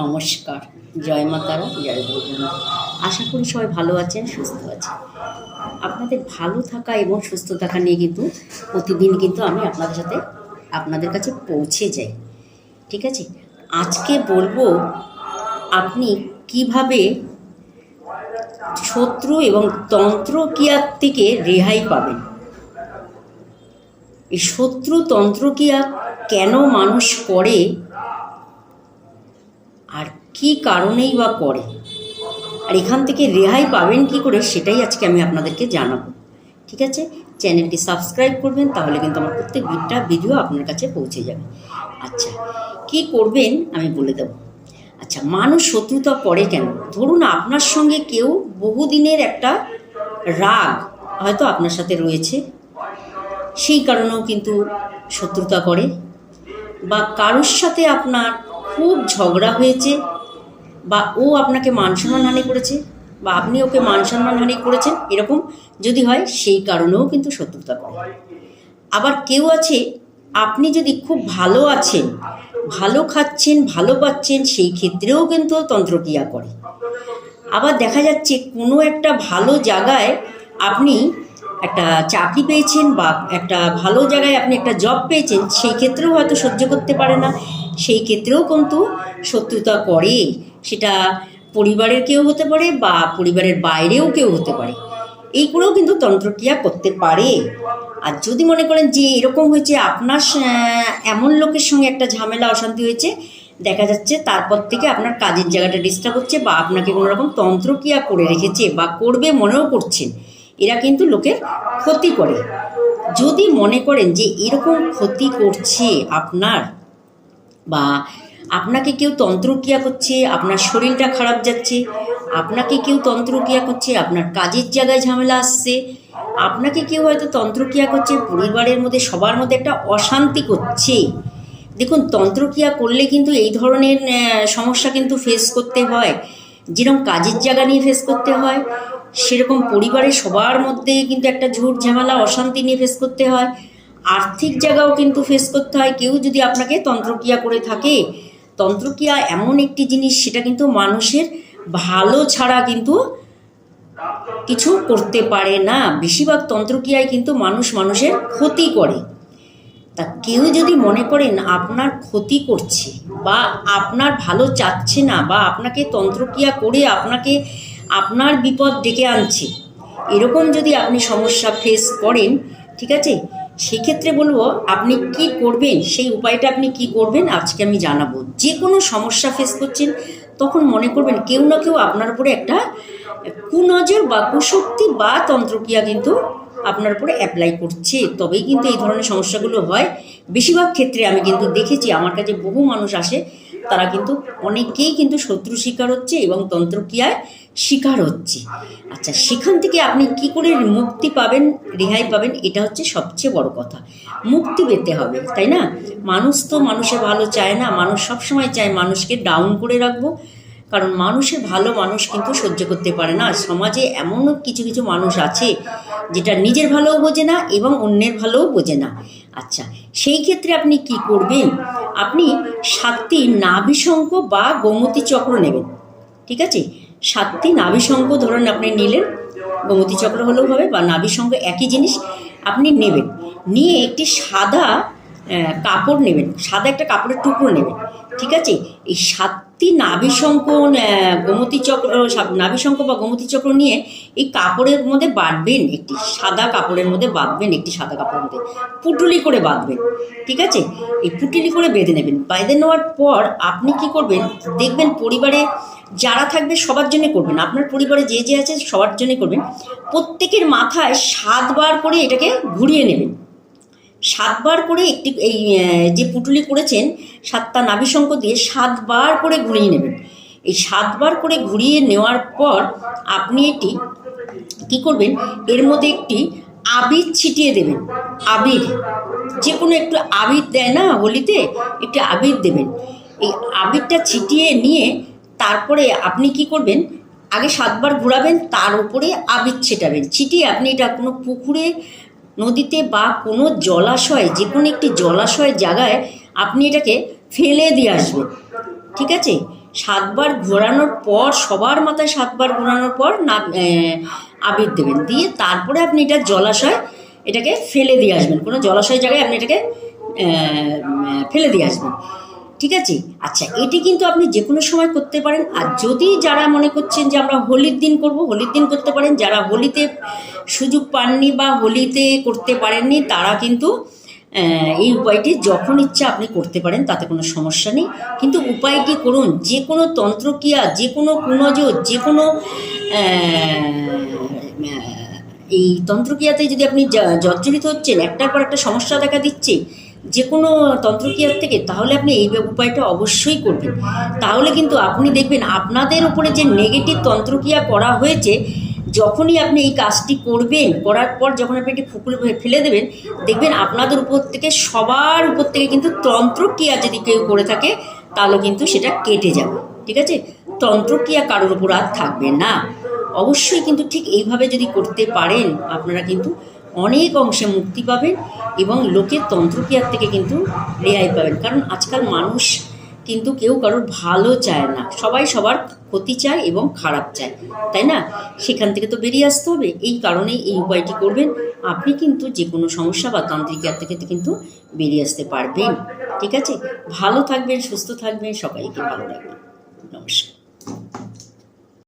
নমস্কার। জয় মা তারা, জয় দুর্গা আশা করি সবাই ভালো আছেন, সুস্থ আছেন। আপনাদের ভালো থাকা এবং সুস্থ থাকা নিয়ে কিন্তু প্রতিদিন কিন্তু আমি আপনাদের সাথে আপনাদের কাছে পৌঁছে যাই। ঠিক আছে? আজকে বলব আপনি কীভাবে শত্রু এবং তন্ত্রক্রিয়ার থেকে রেহাই পাবেন। এই শত্রু তন্ত্রক্রিয়া কেন মানুষ করে কি কারণেই বা করে? আর এখান থেকে রেহাই পাবেন কি করে সেটাই আজকে আমি আপনাদেরকে জানাব। ঠিক আছে? চ্যানেলটি সাবস্ক্রাইব করবেন, তাহলে কিন্তু আমার প্রত্যেকটা ভিডিও আপনার কাছে পৌঁছে যাবে। আচ্ছা কি করবেন আমি বলে দেবো। আচ্ছা মানুষ শত্রুতা করে কেন? ধরুন আপনার সঙ্গে কেউ বহুদিনের একটা রাগ হয়তো আপনার সাথে রয়েছে। সেই কারণেও কিন্তু শত্রুতা করে। বা কারোর সাথে আপনার খুব ঝগড়া হয়েছে। বা ও আপনাকে মান সম্মান হানি করেছে, বা আপনি ওকে মান সম্মান হানি করেছেন, এরকম যদি হয়, সেই কারণেও কিন্তু শত্রুতা করে আবার কেউ আছে, আপনি যদি খুব ভালো আছেন, ভালো খাচ্ছেন, ভালো পাচ্ছেন, সেই ক্ষেত্রেও কিন্তু তন্ত্রক্রিয়া করে। আবার দেখা যাচ্ছে, কোনো একটা ভালো জায়গায় আপনি একটা চাকরি পেয়েছেন বা একটা ভালো জায়গায় আপনি একটা জব পেয়েছেন, সেই ক্ষেত্রেও হয়তো সহ্য করতে পারে না। সেই ক্ষেত্রেও কিন্তু শত্রুতা করে সেটা পরিবারের কেউ হতে পারে বা পরিবারের বাইরেও কেউ হতে পারে। এইগুলোও কিন্তু তন্ত্রক্রিয়া করতে পারে। আর যদি মনে করেন যে এরকম হয়েছে, আপনার এমন লোকের সঙ্গে একটা ঝামেলা, অশান্তি হয়েছে, দেখা যাচ্ছে তারপর থেকে আপনার কাজের জায়গাটা ডিস্টার্ব হচ্ছে বা আপনাকে কোনো রকম তন্ত্রক্রিয়া করে রেখেছে বা করবে মনেও করছেন, এরা কিন্তু লোকের ক্ষতি করে। যদি মনে করেন যে এরকম ক্ষতি করছে আপনার বা আপনাকে কেউ তন্ত্রক্রিয়া করছে, আপনার শরীরটা খারাপ যাচ্ছে, আপনাকে কেউ তন্ত্রক্রিয়া করছে, আপনার কাজের জায়গায় ঝামেলা আসছে, আপনাকে কেউ হয়তো তন্ত্রক্রিয়া করছে, পরিবারের মধ্যে, সবার মধ্যে একটা অশান্তি করছে। দেখুন, তন্ত্রক্রিয়া করলে কিন্তু এই ধরনের সমস্যা কিন্তু ফেস করতে হয়। যেরকম কাজের জায়গা নিয়ে ফেস করতে হয়, সেরকম পরিবারের সবার মধ্যে কিন্তু একটা ঝুট ঝামেলা, অশান্তি নিয়ে ফেস করতে হয়। আর্থিক জায়গাও কিন্তু ফেস করতে হয়। কেউ যদি আপনাকে তন্ত্রক্রিয়া করে থাকে, তন্ত্রক্রিয়া এমন একটি জিনিস, সেটা কিন্তু মানুষের ভালো ছাড়া কিন্তু কিছু করতে পারে না। বেশিরভাগ তন্ত্রক্রিয়ায় কিন্তু মানুষ মানুষের ক্ষতি করে। তা কেউ যদি মনে করেন, আপনার ক্ষতি করছে বা আপনার ভালো চাচ্ছে না বা আপনাকে তন্ত্রক্রিয়া করে আপনাকে, আপনার বিপদ ডেকে আনছে। এরকম যদি আপনি সমস্যা ফেস করেন, ঠিক আছে? সেক্ষেত্রে বলব, আপনি কি করবেন, সেই উপায়টা আপনি কি করবেন, আজকে আমি জানাব। যে কোনো সমস্যা ফেস করছেন, তখন মনে করবেন কেউ না কেউ আপনার উপরে একটা কুনজর বা কুশক্তি বা তন্ত্রক্রিয়া কিন্তু আপনার উপরে অ্যাপ্লাই করছে। তবেই কিন্তু এই ধরনের সমস্যাগুলো হয়। বেশিরভাগ ক্ষেত্রে আমি কিন্তু দেখেছি, আমার কাছে বহু মানুষ আসে তারা কিন্তু অনেকেই কিন্তু শত্রু শিকার হচ্ছে এবং তন্ত্রক্রিয়ায় শিকার হচ্ছে। আচ্ছা সেখান থেকে আপনি কি করে মুক্তি পাবেন, রেহাই পাবেন, এটা হচ্ছে সবচেয়ে বড় কথা। মুক্তি পেতে হবে, তাই না? মানুষ তো মানুষের ভালো চায় না, মানুষ সবসময় চায় মানুষকে ডাউন করে রাখব। কারণ মানুষের ভালো মানুষ কিন্তু সহ্য করতে পারে না। সমাজে এমনও কিছু কিছু মানুষ আছে যেটা নিজের ভালোও বোঝে না এবং অন্যের ভালোও বোঝে না। আচ্ছা সেই ক্ষেত্রে আপনি কি করবেন? আপনি সাতটি নাভিশঙ্ক বা গোমতী চক্র নেবেন, ঠিক আছে? সাতটি নাভিশঙ্ক ধরুন আপনি নিলেন, গোমতী চক্র হলেও হবে বা নাভিশঙ্ক একই জিনিস আপনি নেবেন। নিয়ে একটি সাদা কাপড় নেবেন, সাদা একটা কাপড়ের টুকরো নেবেন, ঠিক আছে? এই সাতটি নাভিশঙ্ক গোমতী চক্র নাভিশঙ্ক বা গোমতী চক্র নিয়ে এই কাপড়ের মধ্যে বাঁধবেন একটি সাদা কাপড়ের মধ্যে বাঁধবেন একটি সাদা কাপড়ের মধ্যে। পুটুলি করে বাঁধবেন, ঠিক আছে? এই পুটুলি করে বেঁধে নেবেন। বেঁধে নেওয়ার পর আপনি কি করবেন? দেখবেন পরিবারে যারা থাকবে সবার জন্য করবেন। আপনার পরিবারে যে যে আছে সবার জন্য করবেন। প্রত্যেকের মাথায় সাতবার করে এটাকে ঘুরিয়ে নেবেন। সাতবার করে একটি, এই যে পুটুলি করেছেন, সাতটা নাভিশঙ্ক দিয়ে সাতবার করে ঘুরিয়ে নেবেন। এই সাতবার করে ঘুরিয়ে নেওয়ার পর আপনি এটি কি করবেন? এর মধ্যে একটি আবির ছিটিয়ে দেবেন। আবির যে কোনো একটু আবির দেয় না হোলিতে, একটি আবির দেবেন। এই আবিরটা ছিটিয়ে নিয়ে তারপরে আপনি কি করবেন? আগে সাতবার ঘোরাবেন, তার উপরে আবির ছেটাবেন। ছিটিয়ে আপনি এটা কোনো পুকুরে নদীতে বা কোনো জলাশয়, যে কোনো একটি জলাশয়ের জায়গায় আপনি এটাকে ফেলে দিয়ে আসবেন। ঠিক আছে? সাতবার ঘোরানোর পর, সবার মাথায় সাতবার ঘোরানোর পর না আবির দেবেন। দিয়ে তারপরে আপনি এটা জলাশয় এটাকে ফেলে দিয়ে আসবেন। কোনো জলাশয়ের জায়গায় আপনি এটাকে ফেলে দিয়ে আসবেন। ঠিক আছে? আচ্ছা এটি কিন্তু আপনি যে কোনো সময় করতে পারেন। আর যদি যারা মনে করছেন যে আমরা হোলির দিন করব, হোলির দিন করতে পারেন। যারা হোলিতে সুযোগ পাননি বা হোলিতে করতে পারেননি, তারা কিন্তু এই উপায়টি যখন ইচ্ছা আপনি করতে পারেন, তাতে কোনো সমস্যা নেই। কিন্তু উপায়টি করুন যে কোনো তন্ত্রক্রিয়া যে কোনো কুনজ যে কোনো এই তন্ত্রক্রিয়াতে যদি আপনি জর্জরিত হচ্ছেন, একটার পর একটা সমস্যা দেখা দিচ্ছে যে কোনো তন্ত্রক্রিয়ার থেকে তাহলে আপনি এই উপায়টা অবশ্যই করবেন। তাহলে কিন্তু আপনি দেখবেন আপনাদের উপরে যে নেগেটিভ তন্ত্রক্রিয়া করা হয়েছে, যখনই আপনি এই কাজটি করবেন, করার পর যখন আপনি এটি ফুকুরে ফেলে দেবেন, দেখবেন আপনাদের উপর থেকে, সবার উপর থেকে কিন্তু তন্ত্রক্রিয়া যদি কেউ করে থাকে, তাহলে কিন্তু সেটা কেটে যাবে। ঠিক আছে? তন্ত্রক্রিয়া কারোর উপর আর থাকবে না। অবশ্যই কিন্তু ঠিক এইভাবে যদি করতে পারেন, আপনারা কিন্তু অনেক অংশে মুক্তি পাবেন এবং লোকের তন্ত্রক্রিয়ার থেকে কিন্তু রেহাই পাবেন। কারণ আজকাল মানুষ কিন্তু কেউ কারোর ভালো চায় না। সবাই সবার ক্ষতি চায় এবং খারাপ চায়, তাই না? সেখান থেকে তো বেরিয়ে আসতে হবে। এই কারণেই এই উপায়টি করবেন। আপনি কিন্তু যে কোনো সমস্যা বা তান্ত্রিকার থেকে কিন্তু বেরিয়ে আসতে পারবেন। ঠিক আছে? ভালো থাকবেন, সুস্থ থাকবেন, সবাইকে ভালো রাখবেন। নমস্কার।